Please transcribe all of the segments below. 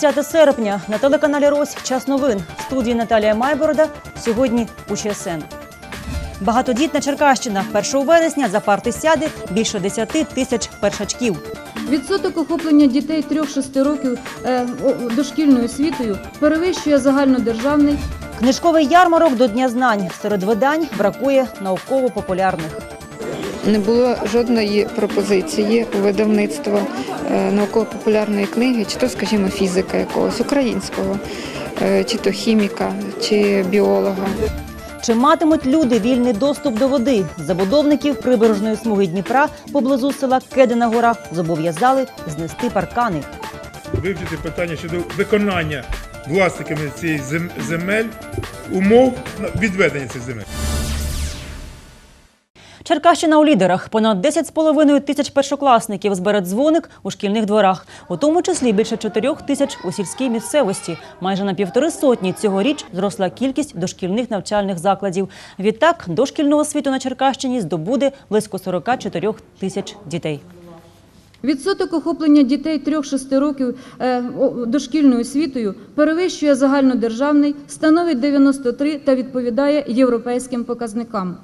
Четверг, 30 серпня, на телеканалі Рось час новин. В студії Наталія Майборода. Сьогодні у ЧСН. Багатодітна Черкащина. 1 вересня за парти сяде більше 10 тисяч першачків. Відсоток охоплення дітей 3-6 років е, дошкільною освітою перевищує загальнодержавний. Книжковий ярмарок до Дня знань. Серед видань бракує науково-популярних. Не було жодної пропозиції у видавництва е, науково-популярної книги, чи то, скажімо, фізика якогось українського, е, чи то хіміка, чи біолога. Чи матимуть люди вільний доступ до води? Забудовників прибережної смуги Дніпра поблизу села Кедина Гора зобов'язали знести паркани. вивчити питання щодо виконання власниками цієї зем- земель умов на- відведення цих земель. Черкащина у лідерах. Понад 10,5 тисяч першокласників збере дзвоник у шкільних дворах, у тому числі більше 4 тисяч у сільській місцевості. Майже на півтори сотні цьогоріч зросла кількість дошкільних навчальних закладів. Відтак, дошкільного освіту на Черкащині здобуде близько 44 тисяч дітей. Відсоток охоплення дітей 3-6 років е, дошкільною освітою перевищує загальнодержавний, становить 93 та відповідає європейським показникам.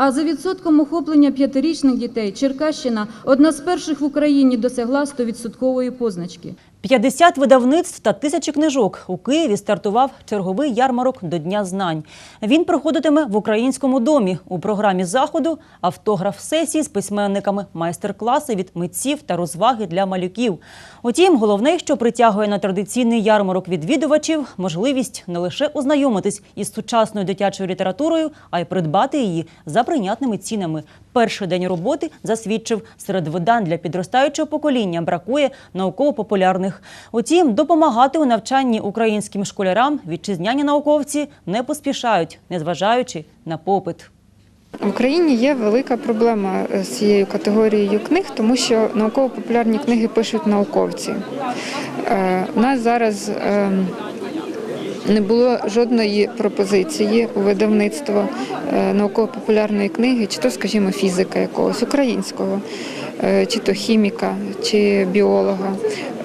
А за відсотком охоплення п'ятирічних дітей Черкащина одна з перших в Україні досягла 100% позначки. 50 видавництв та тисячі книжок. У Києві стартував черговий ярмарок до Дня знань. Він проходитиме в українському домі. У програмі заходу автограф сесії з письменниками, майстер-класи від митців та розваги для малюків. Утім, головне, що притягує на традиційний ярмарок відвідувачів, можливість не лише ознайомитись із сучасною дитячою літературою, а й придбати її за прийнятними цінами. Перший день роботи засвідчив, серед видань для підростаючого покоління бракує науково-популярних. Утім, допомагати у навчанні українським школярам вітчизняні науковці не поспішають, незважаючи на попит. В Україні є велика проблема е, з цією категорією книг, тому що науково-популярні книги пишуть науковці. Е, У нас зараз ем, не було жодної пропозиції у видавництва е, науково-популярної книги, чи то, скажімо, фізика якогось українського, е, чи то хіміка, чи біолога,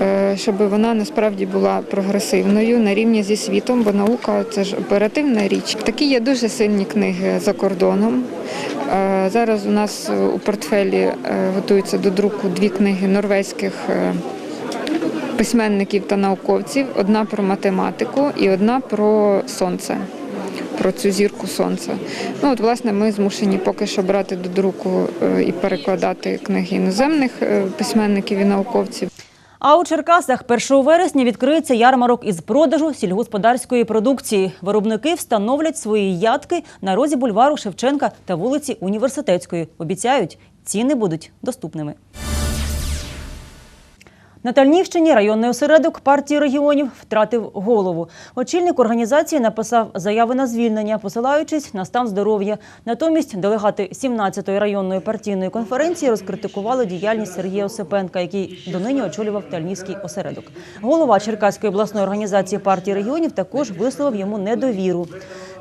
е, щоб вона насправді була прогресивною на рівні зі світом, бо наука це ж оперативна річ. Такі є дуже сильні книги за кордоном. Зараз у нас у портфелі готуються до друку дві книги норвезьких. Письменників та науковців: одна про математику і одна про сонце, про цю зірку сонця. Ну от, власне, ми змушені поки що брати до друку е, і перекладати книги іноземних е, письменників і науковців. А у Черкасах 1 вересня відкриється ярмарок із продажу сільгосподарської продукції. Виробники встановлять свої ядки на розі бульвару Шевченка та вулиці Університетської. Обіцяють, ціни будуть доступними. На Тальнівщині районний осередок партії регіонів втратив голову. Очільник організації написав заяви на звільнення, посилаючись на стан здоров'я. Натомість делегати 17-ї районної партійної конференції розкритикували діяльність Сергія Осипенка, який донині очолював Тальнівський осередок. Голова Черкаської обласної організації партії регіонів також висловив йому недовіру.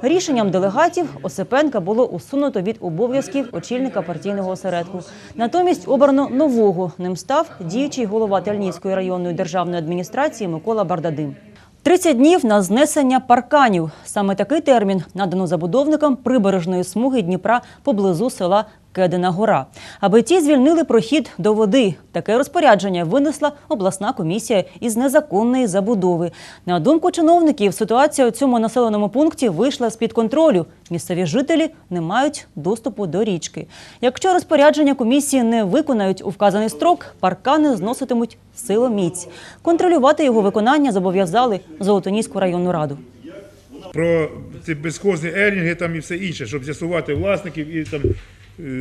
Рішенням делегатів Осипенка було усунуто від обов'язків очільника партійного осередку. Натомість обрано нового. Ним став діючий голова Тальнівської районної державної адміністрації Микола Бардадим. 30 днів на знесення парканів. Саме такий термін надано забудовникам прибережної смуги Дніпра поблизу села Кедина Гора, аби ті звільнили прохід до води. Таке розпорядження винесла обласна комісія із незаконної забудови. На думку чиновників, ситуація у цьому населеному пункті вийшла з під контролю. Місцеві жителі не мають доступу до річки. Якщо розпорядження комісії не виконають у вказаний строк, паркани зноситимуть силоміць. Контролювати його виконання зобов'язали Золотоніську районну раду. Про ці безхозні елінги там і все інше, щоб з'ясувати власників і там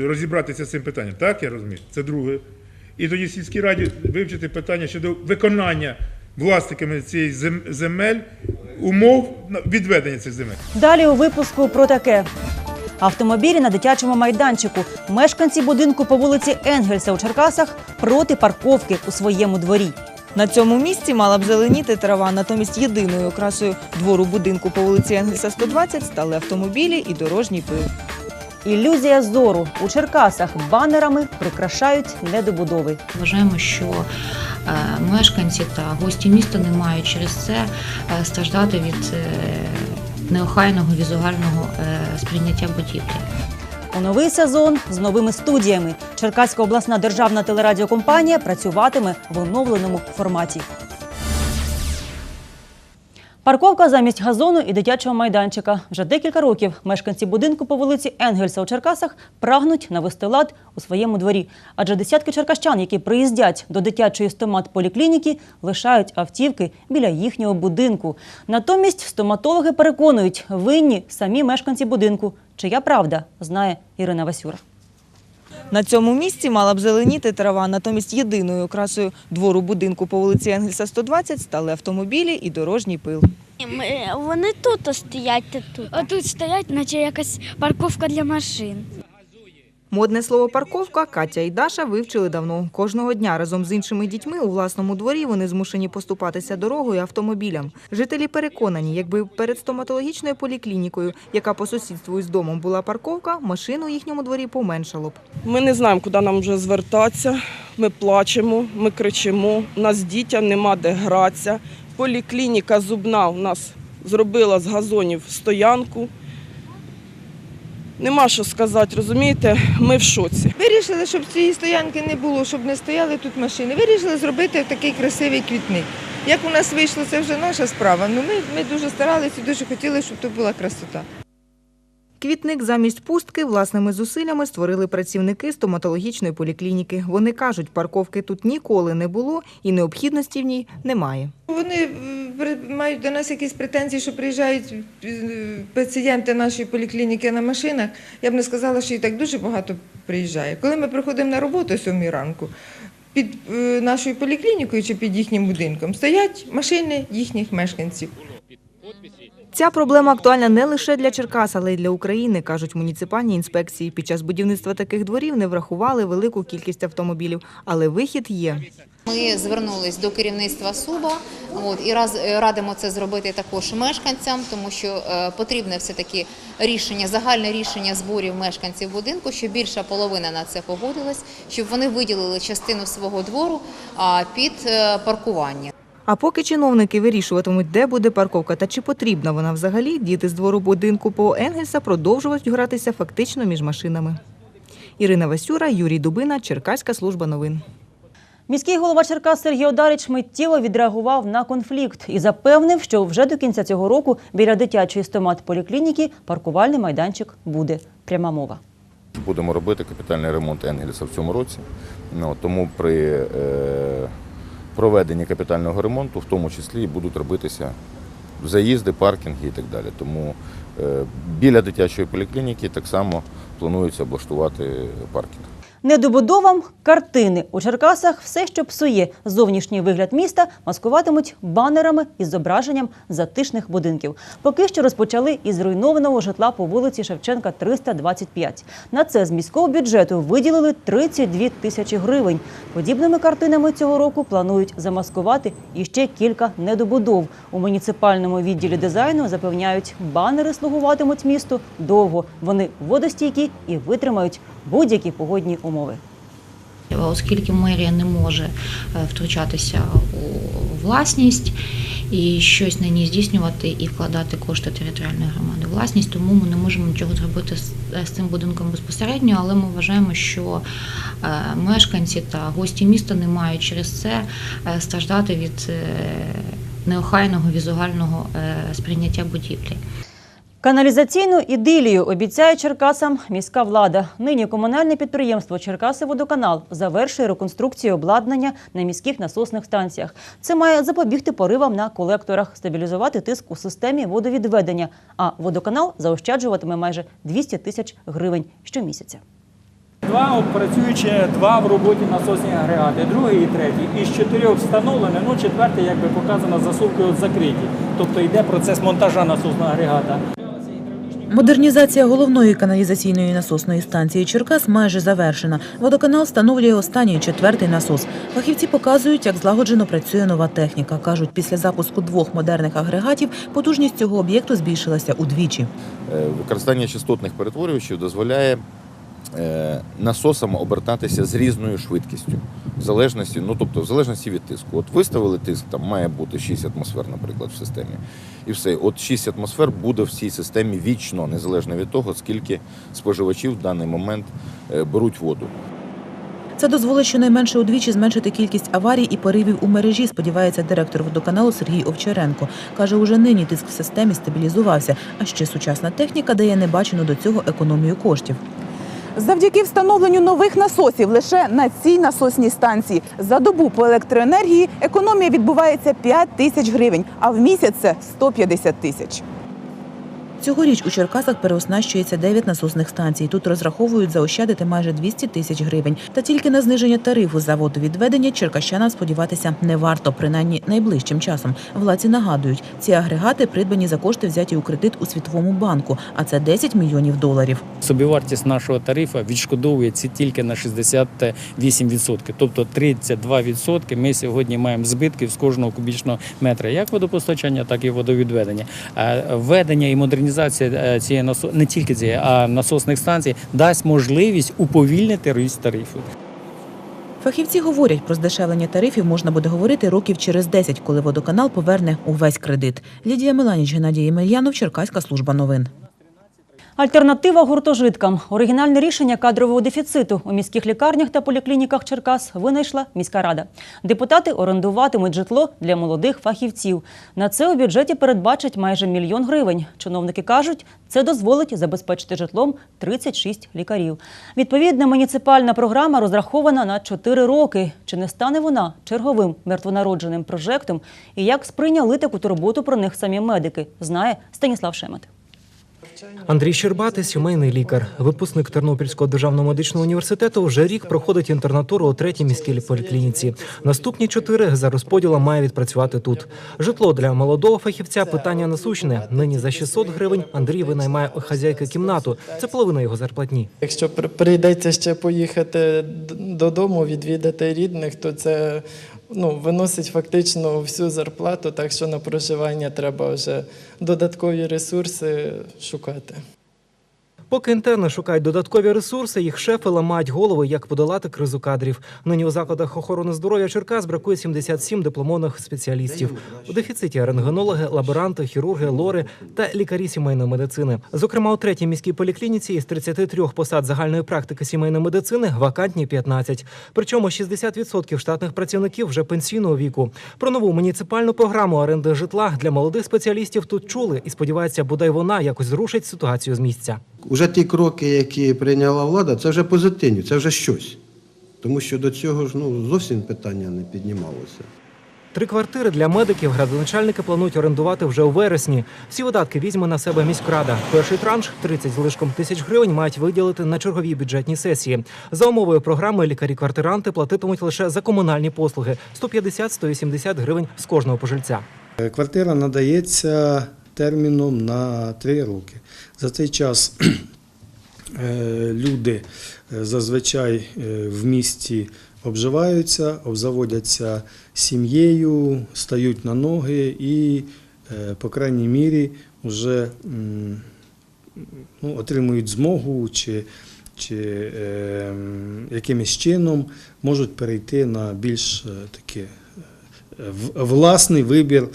розібратися з цим питанням. Так я розумію? Це друге. І тоді сільській раді вивчити питання щодо виконання власниками цієї зем- земель умов на- відведення цих земель. Далі у випуску про таке. Автомобілі на дитячому майданчику. Мешканці будинку по вулиці Енгельса у Черкасах проти парковки у своєму дворі. На цьому місці мала б зеленіти трава, натомість єдиною окрасою двору будинку по вулиці Енгельса 120 стали автомобілі і дорожній пил. Ілюзія зору у Черкасах банерами прикрашають недобудови. Вважаємо, що мешканці та гості міста не мають через це е, страждати від е, неохайного візуального е, сприйняття будівлі. У новий сезон з новими студіями Черкаська обласна державна телерадіокомпанія працюватиме в оновленому форматі. Парковка замість газону і дитячого майданчика. Вже декілька років мешканці будинку по вулиці Енгельса у Черкасах прагнуть навести лад у своєму дворі. Адже десятки черкащан, які приїздять до дитячої стомат-поліклініки, лишають автівки біля їхнього будинку. Натомість стоматологи переконують, винні самі мешканці будинку. Чия правда, знає Ірина Васюра. На цьому місці мала б зеленіти трава, натомість єдиною окрасою двору будинку по вулиці Енгельса 120 стали автомобілі і дорожній пил. Вони тут стоять тут. А тут стоять, наче якась парковка для машин. Модне слово парковка Катя і Даша вивчили давно. Кожного дня разом з іншими дітьми у власному дворі вони змушені поступатися дорогою автомобілям. Жителі переконані, якби перед стоматологічною поліклінікою, яка по сусідству із домом була парковка, машин у їхньому дворі поменшало б. Ми не знаємо, куди нам вже звертатися. Ми плачемо, ми кричимо. У нас дітям нема де гратися. Поліклініка зубна у нас зробила з газонів стоянку. Нема що сказати, розумієте? Ми в шоці. Вирішили, щоб цієї стоянки не було, щоб не стояли тут машини. Вирішили зробити такий красивий квітник. Як у нас вийшло, це вже наша справа. Ну, ми, ми дуже старалися і дуже хотіли, щоб тут була красота. Квітник замість пустки власними зусиллями створили працівники стоматологічної поліклініки. Вони кажуть, парковки тут ніколи не було і необхідності в ній немає. Вони е, мають до нас якісь претензії, що приїжджають е, пацієнти нашої поліклініки на машинах. Я б не сказала, що і так дуже багато приїжджає. Коли ми приходимо на роботу 7 ранку, під е, нашою поліклінікою чи під їхнім будинком стоять машини їхніх мешканців. Ця проблема актуальна не лише для Черкас, але й для України, кажуть муніципальні інспекції. Під час будівництва таких дворів не врахували велику кількість автомобілів, але вихід є. Ми звернулись до керівництва СУБА от, і раз, е, радимо це зробити також мешканцям, тому що е, потрібне все-таки рішення, загальне рішення зборів мешканців будинку, щоб більша половина на це погодилась, щоб вони виділили частину свого двору а, під е, паркування. А поки чиновники вирішуватимуть, де буде парковка та чи потрібна вона взагалі, діти з двору будинку по Енгельса продовжують гратися фактично між машинами. Ірина Васюра, Юрій Дубина, Черкаська служба новин. Міський голова Черкас Сергій Одарич миттєво відреагував на конфлікт і запевнив, що вже до кінця цього року біля дитячої стомат-поліклініки паркувальний майданчик буде. Пряма мова. Будемо робити капітальний ремонт Енгельса в цьому році. Ну, тому при проведенні капітального ремонту, в тому числі, будуть робитися заїзди, паркінги і так далі. Тому е, біля дитячої поліклініки так само планується облаштувати паркінг. Недобудовам картини у Черкасах все, що псує зовнішній вигляд міста, маскуватимуть банерами із зображенням затишних будинків. Поки що розпочали із зруйнованого житла по вулиці Шевченка 325. На це з міського бюджету виділили 32 тисячі гривень. Подібними картинами цього року планують замаскувати іще кілька недобудов. У муніципальному відділі дизайну запевняють, банери слугуватимуть місту довго. Вони водостійкі і витримають будь-які погодні умови. Оскільки мерія не може е, втручатися у власність і щось на ній здійснювати і вкладати кошти територіальної громади власність, тому ми не можемо нічого зробити з, з цим будинком безпосередньо, але ми вважаємо, що е, мешканці та гості міста не мають через це е, страждати від е, неохайного візуального е, сприйняття будівлі. Каналізаційну ідилію обіцяє Черкасам міська влада. Нині комунальне підприємство Черкаси-Водоканал завершує реконструкцію обладнання на міських насосних станціях. Це має запобігти поривам на колекторах, стабілізувати тиск у системі водовідведення. А водоканал заощаджуватиме майже 200 тисяч гривень щомісяця. Два працюючі, два в роботі насосні агрегати, другий і третій. Із чотирьох встановлено, ну четвертий, як би показано, засувки от закриті. Тобто йде процес монтажа насосного агрегата. Модернізація головної каналізаційної насосної станції Черкас майже завершена. Водоканал встановлює останній четвертий насос. Фахівці показують, як злагоджено працює нова техніка. кажуть, після запуску двох модерних агрегатів потужність цього об'єкту збільшилася удвічі. Е, Використання частотних перетворювачів дозволяє е, насосом обертатися з різною швидкістю. В залежності, ну тобто в залежності від тиску. От виставили тиск, там має бути 6 атмосфер, наприклад, в системі. І все. От 6 атмосфер буде в цій системі вічно, незалежно від того, скільки споживачів в даний момент е, беруть воду. Це дозволить щонайменше удвічі зменшити кількість аварій і поривів у мережі, сподівається директор водоканалу Сергій Овчаренко. Каже, уже нині тиск в системі стабілізувався, а ще сучасна техніка дає небачену до цього економію коштів. Завдяки встановленню нових насосів лише на цій насосній станції за добу по електроенергії економія відбувається 5 тисяч гривень, а в місяць це 150 тисяч. Цьогоріч у Черкасах переоснащується 9 насосних станцій. Тут розраховують заощадити майже 200 тисяч гривень. Та тільки на зниження тарифу за водовідведення черкащанам сподіватися не варто, принаймні найближчим часом. Владці нагадують, ці агрегати придбані за кошти, взяті у кредит у Світовому банку, а це 10 мільйонів доларів. Собівартість нашого тарифу відшкодовується тільки на 68%. Тобто 32% ми сьогодні маємо збитків з кожного кубічного метра, як водопостачання, так і водовідведення. Введення і модернізація е, цієї насо... не тільки цієї, а насосних станцій дасть можливість уповільнити ріст тарифів. Фахівці говорять, про здешевлення тарифів можна буде говорити років через 10, коли водоканал поверне увесь кредит. Лідія Меланіч, Геннадій Ємельянов, Черкаська служба новин. Альтернатива гуртожиткам. Оригінальне рішення кадрового дефіциту у міських лікарнях та поліклініках Черкас винайшла міська рада. Депутати орендуватимуть житло для молодих фахівців. На це у бюджеті передбачать майже мільйон гривень. Чиновники кажуть, це дозволить забезпечити житлом 36 лікарів. Відповідна муніципальна програма розрахована на 4 роки. Чи не стане вона черговим мертвонародженим прожектом? І як сприйняли таку турботу про них самі медики, знає Станіслав Шемет. Андрій Щербатий – сімейний лікар. Випускник Тернопільського державного медичного університету вже рік проходить інтернатуру у третій міській поліклініці. Наступні чотири за розподілом має відпрацювати тут. Житло для молодого фахівця питання насущне. Нині за 600 гривень Андрій винаймає у хазяйки кімнату. Це половина його зарплатні. Якщо при- прийдеться ще поїхати додому, відвідати рідних, то це ну, виносить фактично всю зарплату, так що на проживання треба вже додаткові ресурси шукати. Поки інтерни шукають додаткові ресурси, їх шефи ламають голови, як подолати кризу кадрів. Нині у закладах охорони здоров'я Черкас бракує 77 дипломованих спеціалістів. У дефіциті рентгенологи, лаборанти, хірурги, лори та лікарі сімейної медицини. Зокрема, у третій міській поліклініці із 33 посад загальної практики сімейної медицини вакантні 15. Причому 60% штатних працівників вже пенсійного віку. Про нову муніципальну програму оренди житла для молодих спеціалістів тут чули і сподіваються, бодай вона якось зрушить ситуацію з місця. Уже ті кроки, які прийняла влада, це вже позитивні, це вже щось. Тому що до цього ж ну, зовсім питання не піднімалося. Три квартири для медиків градоначальники планують орендувати вже у вересні. Всі видатки візьме на себе міськрада. Перший транш 30 з лишком тисяч гривень мають виділити на чергові бюджетні сесії. За умовою програми лікарі-квартиранти платитимуть лише за комунальні послуги 150-180 гривень з кожного пожильця. Квартира надається терміном на три роки. За цей час е, люди е, зазвичай е, в місті обживаються, обзаводяться сім'єю, стають на ноги і, по крайній мірі, вже ну, отримують змогу чи, чи е, якимось чином можуть перейти на більш таке власний вибір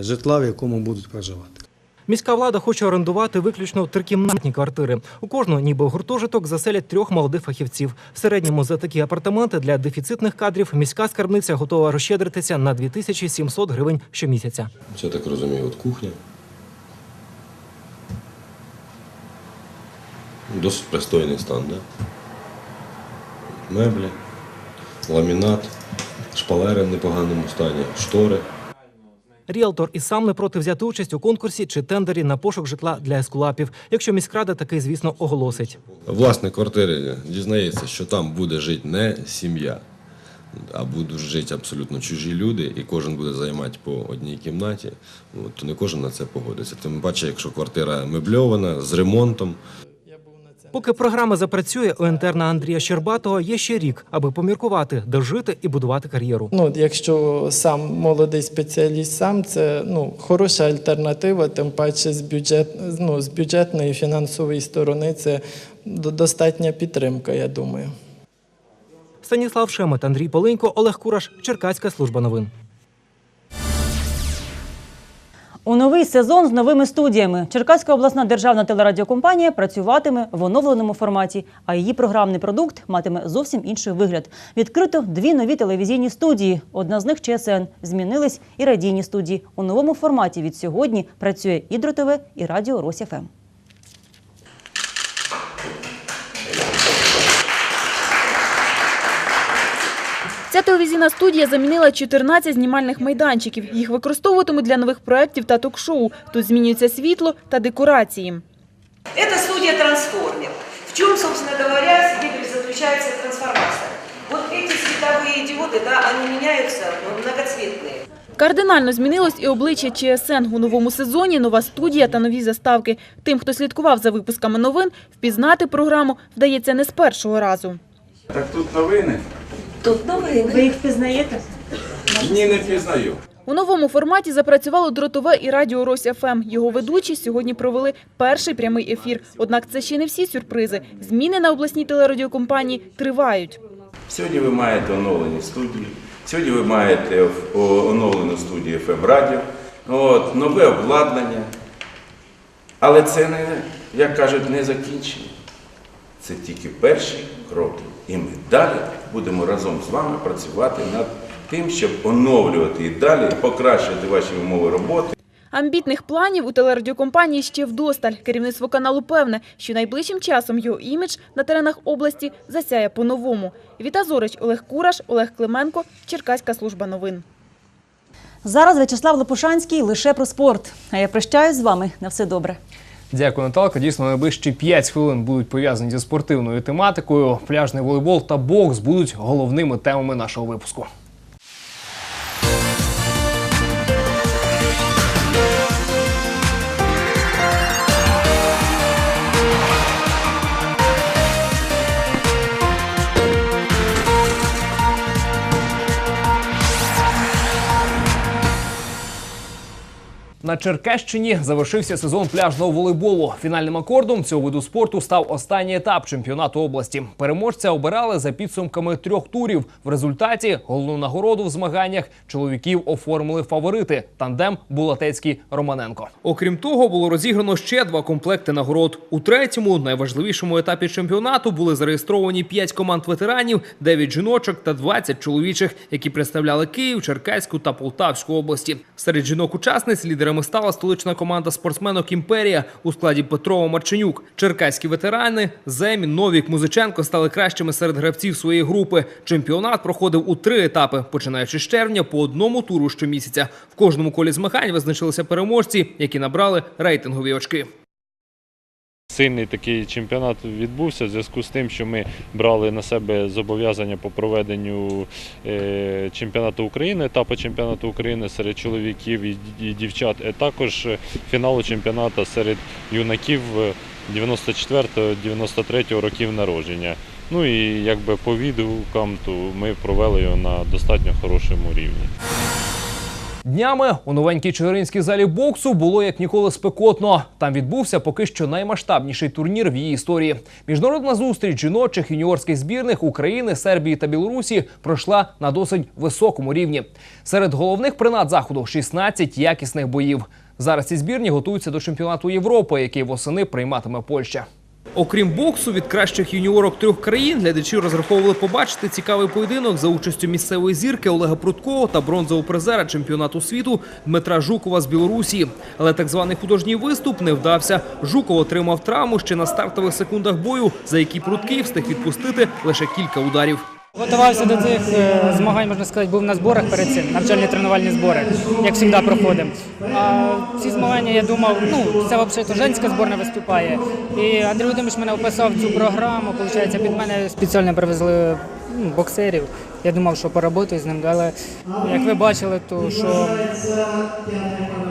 житла, в якому будуть проживати. Міська влада хоче орендувати виключно трикімнатні квартири. У кожного, ніби гуртожиток, заселять трьох молодих фахівців. В середньому за такі апартаменти для дефіцитних кадрів міська скарбниця готова розщедритися на 2700 гривень щомісяця. Це так розумію, от кухня. Досить пристойний стан, да? Меблі, ламінат, шпалери в непоганому стані, штори. Ріелтор і сам не проти взяти участь у конкурсі чи тендері на пошук житла для ескулапів, якщо міськрада такий, звісно, оголосить. Власник квартири дізнається, що там буде жити не сім'я, а будуть жити абсолютно чужі люди, і кожен буде займати по одній кімнаті, то не кожен на це погодиться. Тим паче, якщо квартира мебльована з ремонтом. Поки програма запрацює, у інтерна Андрія Щербатого є ще рік, аби поміркувати, де жити і будувати кар'єру. Ну, якщо сам молодий спеціаліст сам, це ну, хороша альтернатива, тим паче з, бюджет, ну, з бюджетної фінансової сторони це до- достатня підтримка, я думаю. Станіслав Шемет, Андрій Поленько, Олег Кураш, Черкаська служба новин. У новий сезон з новими студіями Черкаська обласна державна телерадіокомпанія працюватиме в оновленому форматі, а її програмний продукт матиме зовсім інший вигляд. Відкрито дві нові телевізійні студії. Одна з них ЧСН. Змінились і радійні студії. У новому форматі від сьогодні працює і ДРО-ТВ, і радіо Рось-ФМ. Ця телевізійна студія замінила 14 знімальних майданчиків. Їх використовуватимуть для нових проєктів та ток-шоу. Тут змінюється світло та декорації. Это студия «Трансформер». В чем, собственно говоря, здесь заключается трансформация? Вот эти световые диоды, да, они меняются, ну, многоцветные. Кардинально змінилось і обличчя ЧСН. У новому сезоні нова студія та нові заставки. Тим, хто слідкував за випусками новин, впізнати програму вдається не з першого разу. Так тут новини? Тут новини. Ви їх впізнаєте? Ні, не пізнаю. У новому форматі запрацювало дротове і радіо Рось ФМ. Його ведучі сьогодні провели перший прямий ефір. Однак це ще не всі сюрпризи. Зміни на обласній телерадіокомпанії тривають. Сьогодні ви маєте оновлені студії. Сьогодні ви маєте оновлену студію FM Радіо, от, нове обладнання. Але це не, як кажуть, не закінчення. Це тільки перші кроки. І ми далі будемо разом з вами працювати над тим, щоб оновлювати і далі покращувати ваші умови роботи. Амбітних планів у телерадіокомпанії ще вдосталь. Керівництво каналу певне, що найближчим часом його імідж на теренах області засяє по-новому. Віта Зорич, Олег Кураш, Олег Клименко, Черкаська служба новин. Зараз В'ячеслав Лопушанський лише про спорт. А я прощаюсь з вами. На все добре. Дякую, Наталка. Дійсно, найближчі 5 хвилин будуть пов'язані зі спортивною тематикою. Пляжний волейбол та бокс будуть головними темами нашого випуску. На Черкащині завершився сезон пляжного волейболу. Фінальним акордом цього виду спорту став останній етап чемпіонату області. Переможця обирали за підсумками трьох турів. В результаті головну нагороду в змаганнях чоловіків оформили фаворити тандем Булатецький Романенко. Окрім того, було розіграно ще два комплекти нагород. У третьому, найважливішому етапі чемпіонату, були зареєстровані 5 команд ветеранів, 9 жіночок та 20 чоловічих, які представляли Київ, Черкаську та Полтавську області. Серед жінок-учасниць лідерами стала столична команда спортсменок Імперія у складі Петрова Марченюк. Черкаські ветерани Земін, Новік, Музиченко стали кращими серед гравців своєї групи. Чемпіонат проходив у три етапи, починаючи з червня по одному туру щомісяця. В кожному колі змагань визначилися переможці, які набрали рейтингові очки. Сильний такий чемпіонат відбувся в зв'язку з тим, що ми брали на себе зобов'язання по проведенню е, чемпіонату України, етапу чемпіонату України серед чоловіків і дівчат, а також фіналу чемпіонату серед юнаків 94-93 років народження. Ну і якби по відгукам, то ми провели його на достатньо хорошому рівні. Днями у новенькій Чигиринській залі боксу було як ніколи спекотно. Там відбувся поки що наймасштабніший турнір в її історії. Міжнародна зустріч жіночих юніорських збірних України, Сербії та Білорусі пройшла на досить високому рівні. Серед головних принад заходу 16 якісних боїв. Зараз ці збірні готуються до чемпіонату Європи, який восени прийматиме Польща. Окрім боксу від кращих юніорок трьох країн, глядачі розраховували побачити цікавий поєдинок за участю місцевої зірки Олега Прудкова та бронзового призера чемпіонату світу Дмитра Жукова з Білорусі. Але так званий художній виступ не вдався. Жуков отримав травму ще на стартових секундах бою, за які Прудкий встиг відпустити лише кілька ударів. Готувався до цих е, змагань, можна сказати, був на зборах перед цим, навчальні тренувальні збори, як завжди проходимо. А ці змагання я думав, ну це взагалі женська зборна виступає. І Андрій Володимирович мене описав цю програму. Виходить, під мене спеціально привезли ну, боксерів. Я думав, що поработаю з ним, але як ви бачили, то що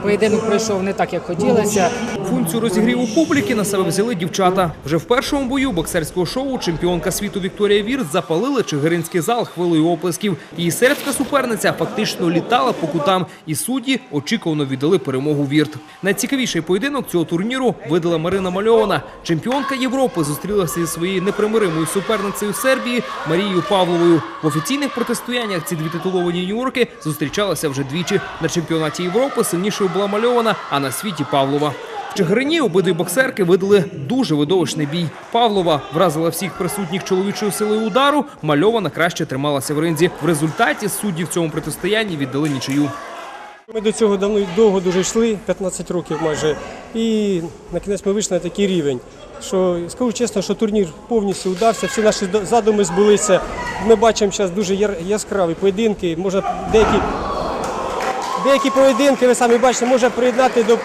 поєдинок пройшов не так, як хотілося. Функцію розігріву публіки на себе взяли дівчата. Вже в першому бою боксерського шоу чемпіонка світу Вікторія Вірт запалила Чигиринський зал хвилею оплесків. Її сербська суперниця фактично літала по кутам, і судді очікувано віддали перемогу Вірт. Найцікавіший поєдинок цього турніру видала Марина Мальована. Чемпіонка Європи зустрілася зі своєю непримиримою суперницею Сербії Марією Павловою. В офіційних протистояннях ці дві титуловані юніорки зустрічалися вже двічі. На чемпіонаті Європи сильнішою була Мальована, а на світі Павлова. В Чигирині обидві боксерки видали дуже видовищний бій. Павлова вразила всіх присутніх чоловічою силою удару. Мальована краще трималася в ринзі. В результаті судді в цьому протистоянні віддали нічию. Ми до цього давно довго дуже йшли, 15 років майже. І на кінець ми вийшли на такий рівень. Що скажу чесно, що турнір повністю вдався, всі наші задуми збулися. Ми бачимо зараз дуже яскраві поєдинки. Можна деякі, деякі поєдинки, ви самі бачите, можна приєднати до,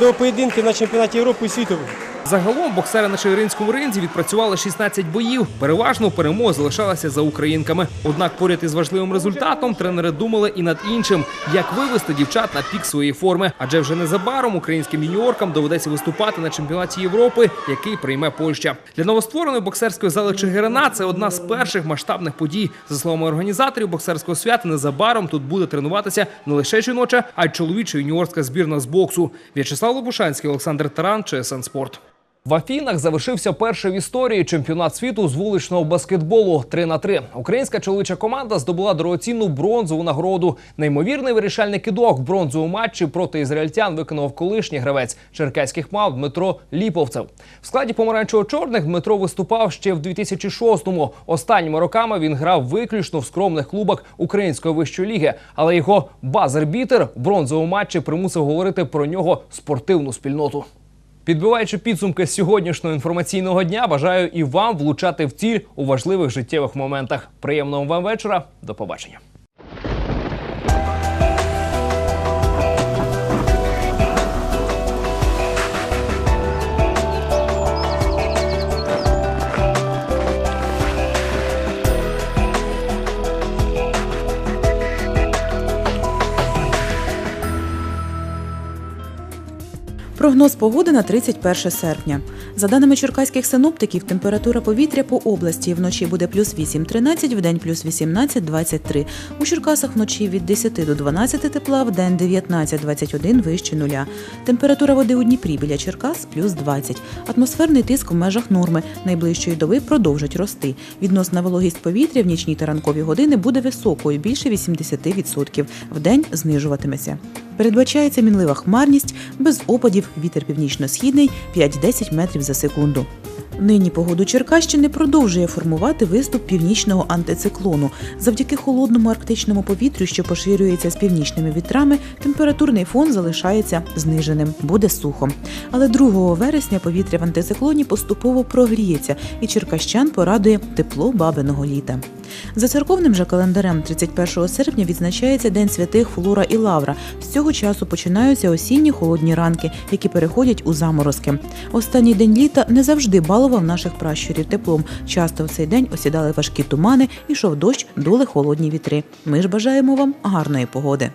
до поєдинків на чемпіонаті Європи і світу. Загалом боксери на Чигиринському ринзі відпрацювали 16 боїв. Переважно перемога залишалася за українками. Однак поряд із важливим результатом тренери думали і над іншим, як вивести дівчат на пік своєї форми. Адже вже незабаром українським юніоркам доведеться виступати на чемпіонаті Європи, який прийме Польща. Для новоствореної боксерської зали Чигирина це одна з перших масштабних подій. За словами організаторів боксерського свята, незабаром тут буде тренуватися не лише жіноча, а й чоловіча юніорська збірна з боксу. В'ячеслав Лопушанський, Олександр Таран, ЧСН Спорт. В Афінах завершився перший в історії чемпіонат світу з вуличного баскетболу 3 на 3 Українська чоловіча команда здобула дорогоцінну бронзову нагороду. Неймовірний вирішальний кидок в бронзовому матчі проти ізраїльтян виконав колишній гравець черкаських мав Дмитро Ліповцев. В складі помаранчево-чорних Дмитро виступав ще в 2006-му. Останніми роками він грав виключно в скромних клубах української вищої ліги, але його базер-бітер в бронзовому матчі примусив говорити про нього спортивну спільноту. Підбиваючи підсумки сьогоднішнього інформаційного дня, бажаю і вам влучати в ціль у важливих життєвих моментах. Приємного вам вечора. До побачення. Прогноз погоди на 31 серпня. За даними черкаських синоптиків, температура повітря по області вночі буде плюс 8-13, вдень плюс 18-23. У Черкасах вночі від 10 до 12 тепла, вдень 19-21 вище нуля. Температура води у Дніпрі біля Черкас плюс 20. Атмосферний тиск в межах норми. Найближчої доби продовжить рости. Відносна вологість повітря в нічні та ранкові години буде високою, більше 80%. Вдень знижуватиметься. Передбачається мінлива хмарність, без опадів, вітер північно-східний 5-10 метрів за секунду. Нині погоду Черкащини продовжує формувати виступ північного антициклону. Завдяки холодному арктичному повітрю, що поширюється з північними вітрами, температурний фон залишається зниженим, буде сухо. Але 2 вересня повітря в антициклоні поступово прогріється, і черкащан порадує тепло бабиного літа. За церковним же календарем 31 серпня відзначається День святих Флора і Лавра. З цього часу починаються осінні холодні ранки, які переходять у заморозки. Останній день літа не завжди балував наших пращурів теплом. Часто в цей день осідали важкі тумани, ішов дощ, дули холодні вітри. Ми ж бажаємо вам гарної погоди.